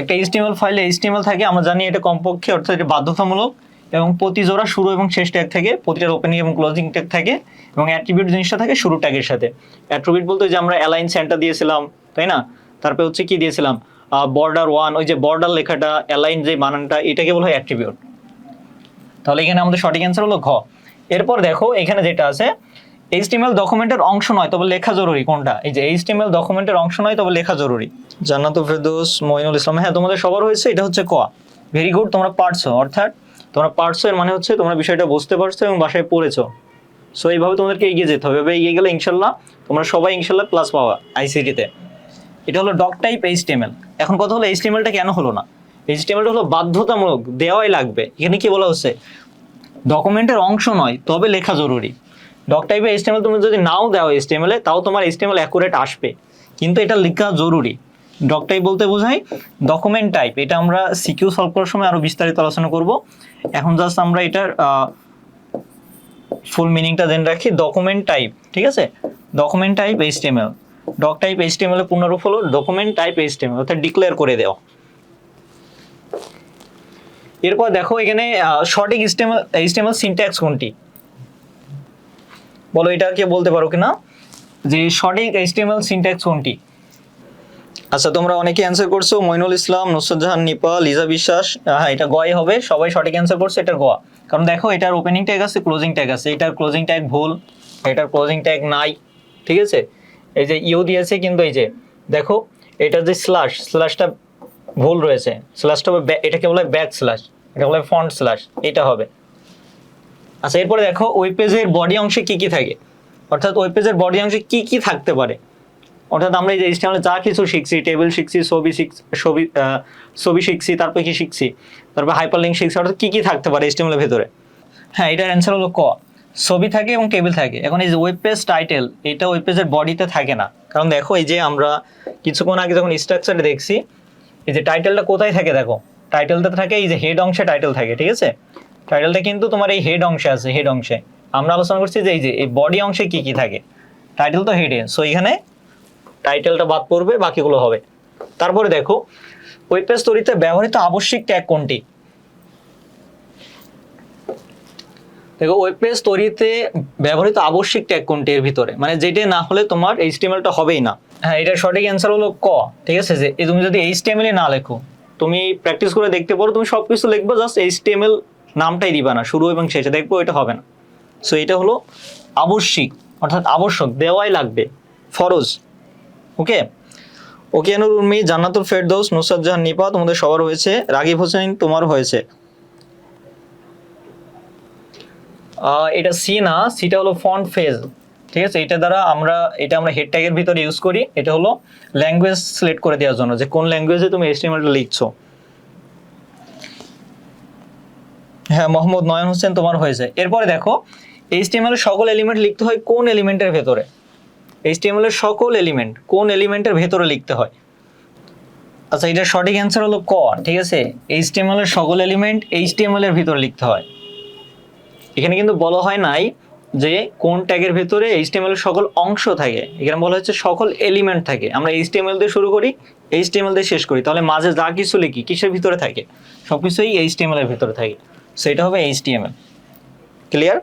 একটা এইচটিএমএল ফাইলে এইচটিএমএল থাকে, আমরা জানি এটা কমপক্ষে অর্থাৎ এটা বাধ্যতামূলক এবং প্রতি জোড়া শুরু এবং শেষ ট্যাগ থাকে প্রতিটার ওপেনিং এবং ক্লোজিং ট্যাগ থাকে এবং অ্যাট্রিবিউট জিনিসটা থাকে শুরু ট্যাগের সাথে। অ্যাট্রিবিউট বলতে যে আমরা অ্যালাইন সেন্টার দিয়েছিলাম, তাই না? তারপরে হচ্ছে কি দিয়েছিলাম? বর্ডার ওয়ান ওই যে বর্ডার লেখাটা অ্যালাইন যে বানানটা এটাকে বলা হয় অ্যাট্রিবিউট তাহলে এখানে আমাদের সঠিক অ্যান্সার হলো ঘ। এরপর দেখো, এখানে যেটা আছে এইচটিএমএল ডকুমেন্টের অংশ নয়, তবে লেখা জরুরি কোনটা? এই যে এইচটিএমএল ডকুমেন্টের অংশ নয়, তবে লেখা জরুরি। জান্নাত ফেরদৌস মইনুল ইসলাম। হ্যাঁ তোমাদের সবার হয়েছে, এটা হচ্ছে ক। ভেরি গুড তোমরা পারছ, অর্থাৎ তোমরা পারছ, এর মানে হচ্ছে তোমরা বিষয়টা বুঝতে পারছ এবং বাসায় পড়েছো। সো এইভাবে তোমাদেরকে এগিয়ে যেতে হবে। এভাবে এগিয়ে গেলে ইনশাল্লাহ তোমরা সবাই ইনশাল্লাহ প্লাস পাওয়া আইসিটিতে এটা হলো ডক টাইপ এইচটিএমএল এখন কথা হলো এইচটিএমএলটা কেন হলো না? এইচটিএমএলটা হলো বাধ্যতামূলক, দেওয়াই লাগবে। এখানে কি বলা হচ্ছে? ডকুমেন্টের অংশ নয়, তবে লেখা জরুরি। ডক টাইপে এইচটিএমএল তুমি যদি নাও দাও এইচটিএমএল তাও তোমার এইচটিএমএল অ্যাকুরেট আসবে। কিন্তু এটা লেখা জরুরি। ডক টাইপ বলতে বোঝায় ডকুমেন্ট টাইপ এটা আমরা সিকিউ সলভ করার সময় আরও বিস্তারিত আলোচনা করব। এখন জাস্ট আমরা এটার ফুল মিনিংটা জেনে রাখি ডকুমেন্ট টাইপ ঠিক আছে? Document type HTML doc type HTML এর পূর্ণরূপ হলো ডকুমেন্ট টাইপ এইচটিএমএল অর্থাৎ ডিক্লেয়ার করে দেওয়া। এরপর দেখো এখানে সঠিক এইচটিএমএল এইচটিএমএল সিনট্যাক্স কোনটি? বলো, এটা কে বলতে পারো কিনা? যে সঠিক এইচটিএমএল সিনট্যাক্স কোনটি? আচ্ছা তোমরা অনেকে অ্যান্সার করছ, মইনুল ইসলাম, নুসরত জাহান, নিপা, লিজা বিশ্বাস হ্যাঁ এটা গয় হবে, সবাই সঠিক অ্যান্সার করছে, এটা গোয়া। কারণ দেখো, এটার ওপেনিং ট্যাগ আছে ক্লোজিং ট্যাগ আছে, এটার ক্লোজিং ট্যাগ ভুল, এটার ক্লোজিং ট্যাগ নাই, ঠিক আছে? এই যে ইউ দিয়েছে, কিন্তু এই যে, দেখো এটার যে স্ল্যাশ স্ল্যাশটা ভুল রয়েছে স্ল্যাশটা এটাকে বলে ব্যাক স্ল্যাশ এটা বলে ফন্ট স্ল্যাশ এটা হবে। আচ্ছা এরপরে দেখো ওয়েব পেজের বডি অংশে কি কি থাকে? অর্থাৎ ওয়েব পেজের বডি অংশে কি কি থাকতে পারে? অর্থাৎ আমরা এই যে যা কিছু শিখছি টেবিল শিখছি, ছবি ছবি ছবি শিখছি, তারপর কি শিখছি, তারপর হাইপার লিঙ্ক শিখছি, অর্থাৎ কি কি থাকতে পারে এর ভেতরে? হ্যাঁ এটার অ্যান্সার হলো ক। ছবি থাকে এবং টেবিল থাকে। এখন এই যে ওয়েব পেজ টাইটেল এটা ওয়েব পেজের বডিতে থাকে না। কারণ দেখো, এই যে আমরা কিছুক্ষণ আগে যখন স্ট্রাকচারে দেখছি, এই যে টাইটেলটা কোথায় থাকে দেখো? টাইটেলটা থাকে, এই যে হেড অংশে টাইটেল থাকে, ঠিক আছে? টাইটেলটা কিন্তু তোমার এই হেড অংশে আছে হেড অংশে। আমরা আলোচনা করছি যে এই যে, এই বডি অংশে কি কি থাকে। টাইটেল তো হেডে সো এখানে টাইটেলটা বাদ পড়বে, বাকিগুলো হবে। তারপরে দেখো ওয়েব পেজ তৈরিতে ব্যবহৃত আবশ্যিক ট্যাগ কোনটি? দেখো ওয়েব পেজ তৈরিতে ব্যবহৃত আবশ্যিক ট্যাগ কোনটি এর ভিতরে? মানে যেটা না হলে তোমার এইচটিএমএলটা হবেই না। হ্যাঁ এটার সঠিক অ্যান্সার হলো ক, ঠিক আছে? যে তুমি যদি এইচটিএমএল না লেখো, তুমি প্র্যাকটিস করে দেখতে পারো, তুমি সব কিছু লিখব জাস্ট এইচটিএমএল নামটাই দিবা না, শুরু এবং শেষে, দেখব এটা হবে না। সো এটা হলো আবশ্যিক, অর্থাৎ আবশ্যক, দেওয়াই লাগবে, ফরজ। ওকে ওকে নুর উর্মি জান্নাতুল ফেরদৌস নুসরাত জাহান নিপা, তোমাদের সবার হয়েছে। রাগিব হোসেন তোমার হয়েছে। এটা সি না, সিটা হলো ফন্ট ফেজ। ঠিক আছে? এটা দ্বারা আমরা, এটা আমরা হেড ট্যাগের ভিতরে ইউজ করি। এটা হলো ল্যাঙ্গুয়েজ সিলেক্ট করে দেওয়ার জন্য, যে কোন ল্যাঙ্গুয়েজে তুমি এস্টিমেটটা লিখছো। হ্যাঁ মোহাম্মদ নয়ন হোসেন তোমার হয়েছে। এরপরে দেখো এইচটিএমএল এর সকল এলিমেন্ট লিখতে হয় কোন এলিমেন্টের ভেতরে? এইচটিএমএল এর সকল এলিমেন্ট কোন এলিমেন্টের ভেতরে লিখতে হয়? আচ্ছা এটার সঠিক অ্যান্সার হলো ক, ঠিক আছে? এইচটিএমএল এর সকল এলিমেন্ট এইচটিএমএল এর ভিতরে লিখতে হয়। এখানে কিন্তু বলা হয় নাই যে কোন ট্যাগের ভেতরে এইচটিএমএল এর সকল অংশ থাকে। এখানে বলা হচ্ছে সকল এলিমেন্ট থাকে। আমরা এইচটিএমএল দিয়ে শুরু করি এইচটিএমএল দিয়ে শেষ করি। তাহলে মাঝে যা কিছু লিখি, কিসের ভিতরে থাকে? সবকিছুই এইচটিএমএল এর ভিতরে থাকে। সেটা হবে এইচটিএমএল ক্লিয়ার